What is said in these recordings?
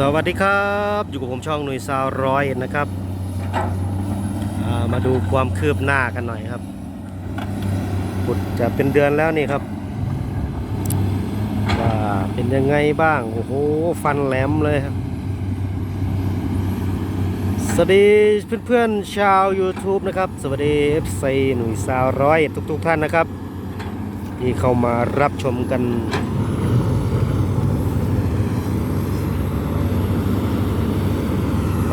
สวัสดีครับ อยู่กับผมช่องหน่วยซาวร้อยนะครับามาดูความคืบหน้ากันหน่อยครับขุดจะเป็นเดือนแล้วนี่ครับว่าเป็นยังไงบ้าง โอ้โห ฟันแหลมเลยครับ สวัสดีเพื่อนๆชาว YouTube นะครับ สวัสดี FC หนุ่ยซาวร้อยทุกๆท่านนะครับ ที่เข้ามารับชมกัน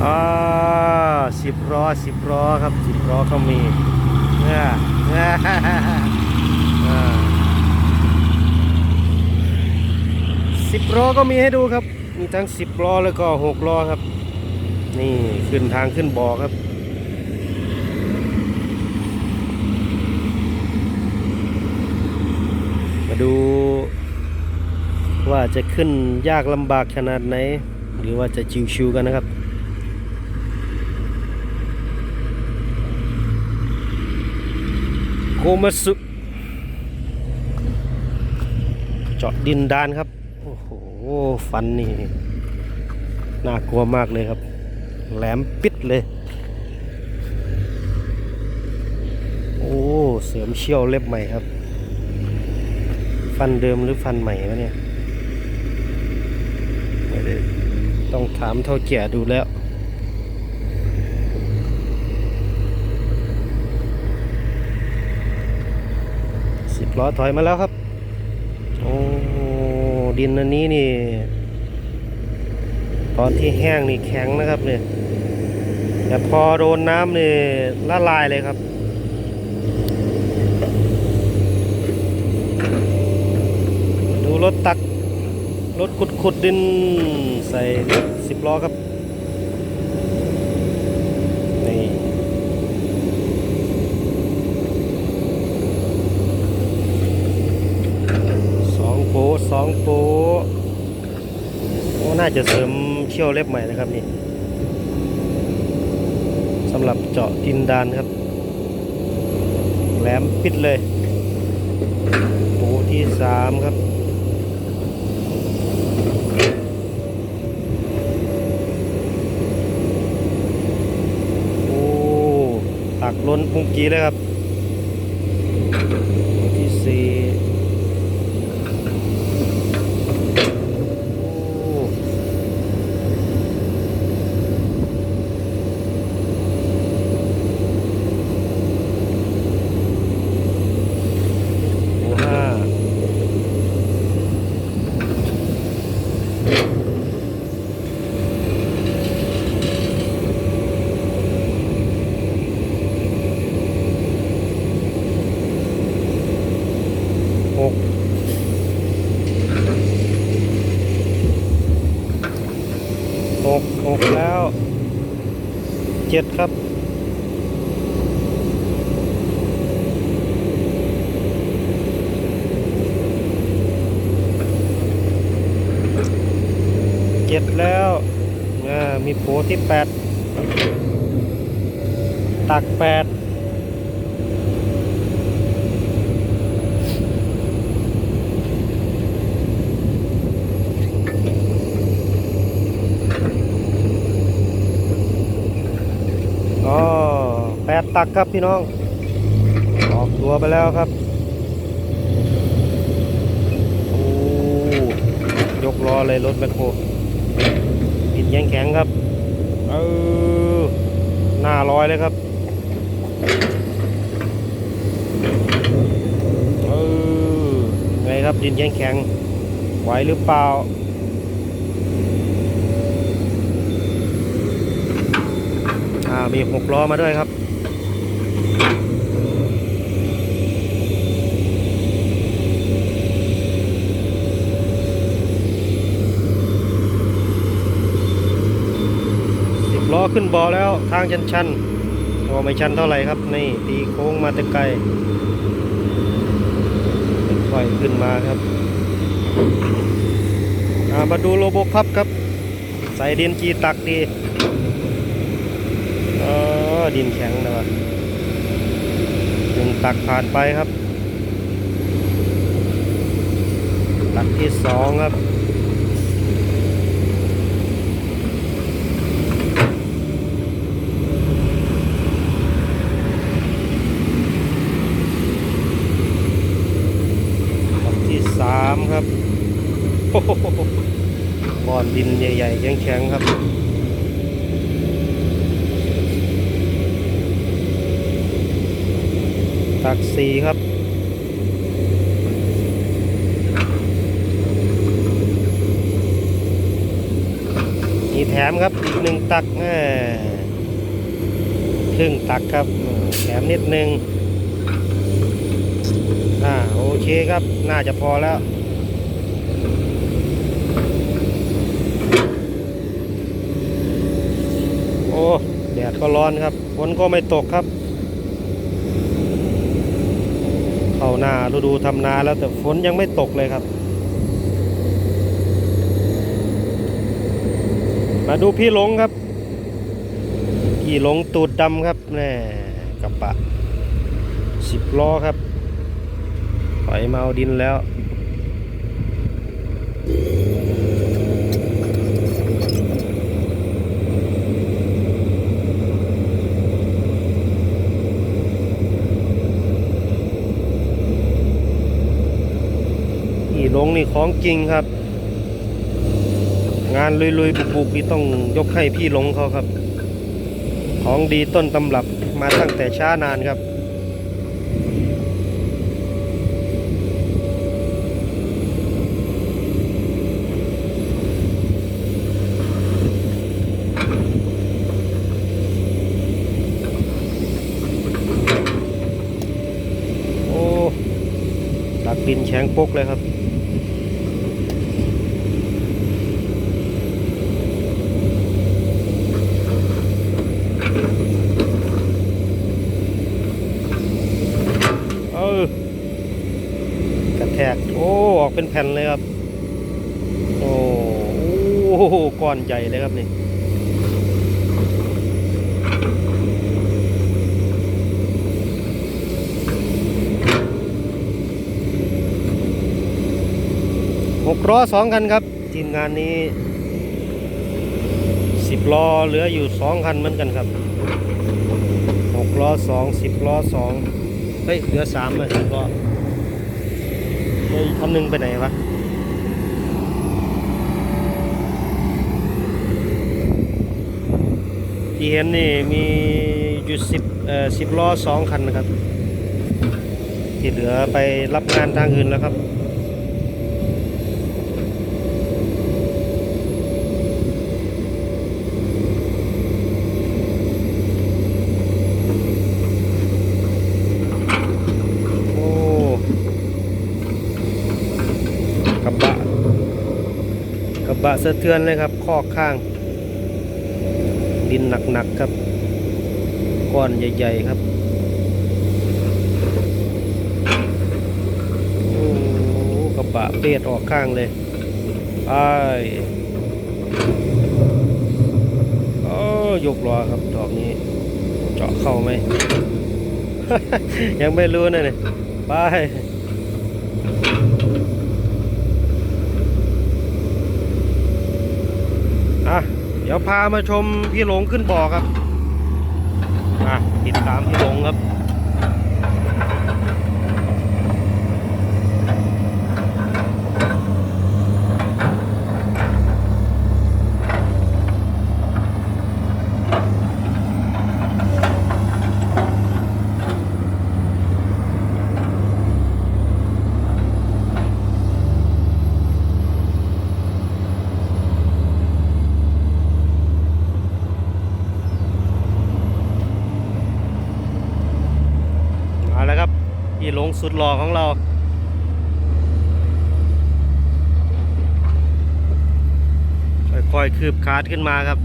อ่าสิบล้อสิบล้อครับสิบล้อก็มีเนี่ยสิบล้อก็มีให้ดูครับ มีทั้งสิบล้อแล้วก็หกล้อครับ นี่ขึ้นทางขึ้นบ่อครับมาดูว่าจะขึ้นยากลำบากขนาดไหน หรือว่าจะชิวๆกันนะครับ โกมัสึเจาะดินดานครับ โอ้โห ฟันนี่ น่ากลัวมากเลยครับ แหลมปิดเลย โอ้ เสริมเชี่ยวเล็บใหม่ครับ ฟันเดิมหรือฟันใหม่วะเนี่ยไม่ได้ต้องถามเท่าแก่ดูแล้ว สิบ ล้อถอยมาแล้วครับ โอ้ดินอันนี้นี่ ตอนที่แห้งนี่แข็งนะครับเนี่ยแต่พอโดนน้ำนี่ละลายเลยครับดูรถตัก รถขุดขุดดินใส่สิบล้อครับ นี่ สองโปะสองปะโอ้น่าจะเสริมเชี่ยวเล็บใหม่นะครับนี่สำหรับเจาะดินดานครับ แหลมปิดเลยปะที่สามครับโอ้ตักล้นปุ้งกี้เลยครับโปะที่สี่โอ้โอ้ห้า หกห กหกแล้วเจ็ดครับเจ็ดแล้วอ่ามีโผที่แปดตักแปด อ๋อแปด ตักครับพี่น้อง ออกตัวไปแล้วครับโอ้ยกล้อเลยรถแมคโครดินแข็งแข็งครับเออหน้าลอยเลยครับเออไงครับดินแข็งแข็งไหวหรือเปล่าอ่ามีหกล้อมาด้วยครับ ล้อขึ้นบอแล้วทางชันชันก็ไม่ชันเท่าไหร่ครับ นี่ตีโค้งมาแต่ไกลค่อยขึ้นมาครับามาดูโลโบพับครับ ใส่ดินจีตักดีเออดินแข็งนะวะหนึ่งตักผ่านไปครับ ตักที่สองครับามครับ โอ้โหก้อน ดินใหญ่ๆแข็งๆครับตักสีครับมีแถมครับอีกหนึ่งตักครึ่งตักครับแถมนิดนึงอ่าโอเคครับ น่าจะพอแล้ว โอ้ แดดก็ร้อนครับฝนก็ไม่ตกครับ เข้าหน้าฤดูทำนาแล้วแต่ฝนยังไม่ตกเลยครับ มาดูพี่หลงครับพี่หลงตูดดำครับแน่กระบะสิบล้อครับถอยมาเอาดินแล้ว พี่หลงนี่ ของจริงครับ งานลุยๆบุกๆนี่ต้องยกให้พี่หลงเขาครับ ของดีต้นตำรับมาตั้งแต่ช้านานครับโอ้ตักดินแข็งปกเลยครับ เออกระแทก โอออกเป็นแผ่นเลยครับ โอ้โหก้อนใหญ่เลยครับนี่หกล้อสองคันครับ ทีมงานนี้สิบล้อเหลืออยู่สองคันเหมือนกันครับหกล้อสองสิบล้อสองเฮ้ยเหลือสามเลยสิบล้อ เฮ้ยคันหนึ่งไปไหนวะที่เห็นนี่มีอยู่สิบเอ่อสิบล้อสองคันนะครับ ที่เหลือไปรับงานทางอื่นแล้วครับ โอ้กระบะกระ บะสะเทือนเลยครับคอกข้าง ดินหนักๆครับ ก้อนใหญ่ๆครับโอ้กระบะเปียดออกข้างเลยไปโอ้ยกล้อครับดอกนี้ เจาะเข้าไหม ยังไม่รู้นะเนี่ยไปอะ เดี๋ยวพามาชมพี่หลงขึ้นบ่อครับอะติดตามพี่หลงครับ มาแล้วครับ พี่หลง สุดหล่อของเรา ค่อยๆคืบคาดขึ้นมาครับ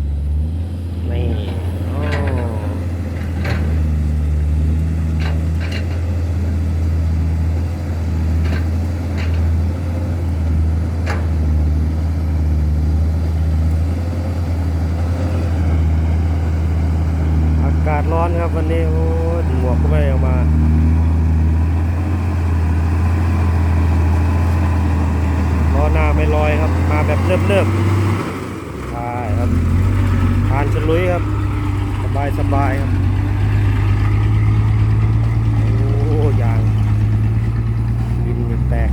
ครับ มาแบบเริ่มเริ่มใช่ครับผ่านฉลุยครับ สบายสบายครับ โอ้ยางดินแตก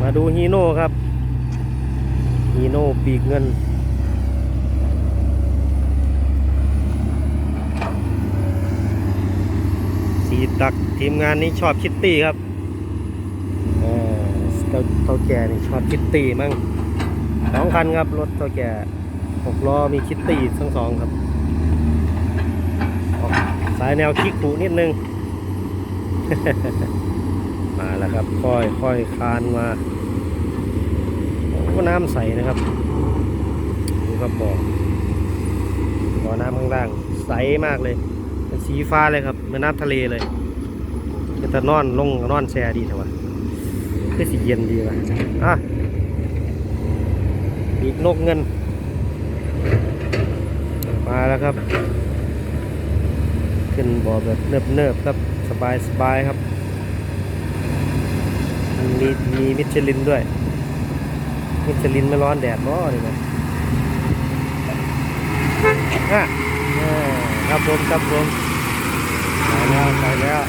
มาดูฮีโน่ครับฮีโน่ปีกเงิน ทีมงานนี้ชอบคิตตี้ครับเอ่อเจ้าเท่าแก่นี่ชอบคิตตี้มั่งสองคันครับ รถเท่าแก่หกล้อมีคิตตี้ทั้งสองครับออกสายแนวคิกคูนิดนึง มาแล้วครับ ค่อยค่อยคานมาโอ้น้ำใสนะครับดูครับบ่อบ่อน้ำข้างล่างใสมากเลย เป็นสีฟ้าเลยครับเหมือนน้ำทะเลเลย จะต่นอนลงนอนแช่ดีเถอะวะคือสีเย็นดีวะอะอีกนกเงิน มาแล้วครับ ขึ้นบ่อแบบเนิบๆครับสบายสบายครับ มีมีมิชลินด้วย มิชลินไม่ร้อนแดดร้อนเลยนะอะอ่าครับผมครับผมไปแล้วไปแล้ว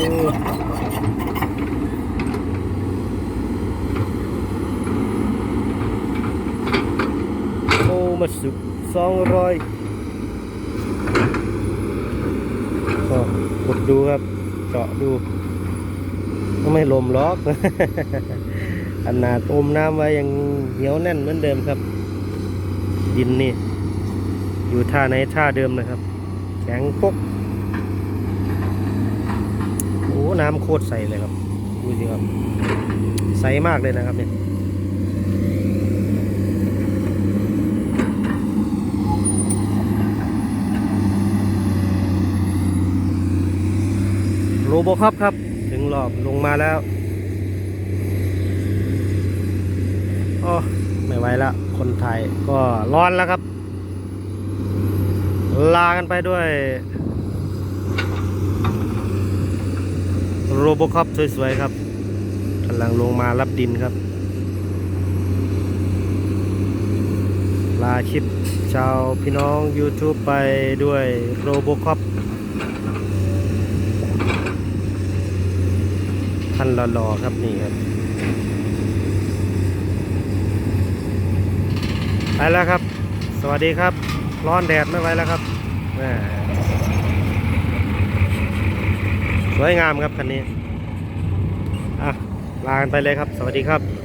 โอ้มาสุกสองร้อยก็กดดูครับ เจาะดูก็ไม่ลมล็อกขนาดอมน้ำไว้ยังเหนียวแน่นเหมือนเดิมครับ ดินนี่ อยู่ท่าไหนท่าเดิมนะครับ แข็งปก โอ้น้ำโคตรใสเลยครับ ดูสิครับ ใสมากเลยนะครับเนี่ยโรโบครับครับ ถึงรอบลงมาแล้วโอ้ไม่ไหวละ คนไทยก็ร้อนแล้วครับ ลากันไปด้วย โรโบคอปสวยๆครับกำลังลงมารับดินครับ ลาคลิปชาวพี่น้อง YouTube ไปด้วยโรโบคอปท่านรอๆครับนี่ครับไปแล้วครับ สวัสดีครับ ร้อนแดดไม่ไหวแล้วครับแหม่ส วยงามครับคันนี้อะลากันไปเลยครับ สวัสดีครับ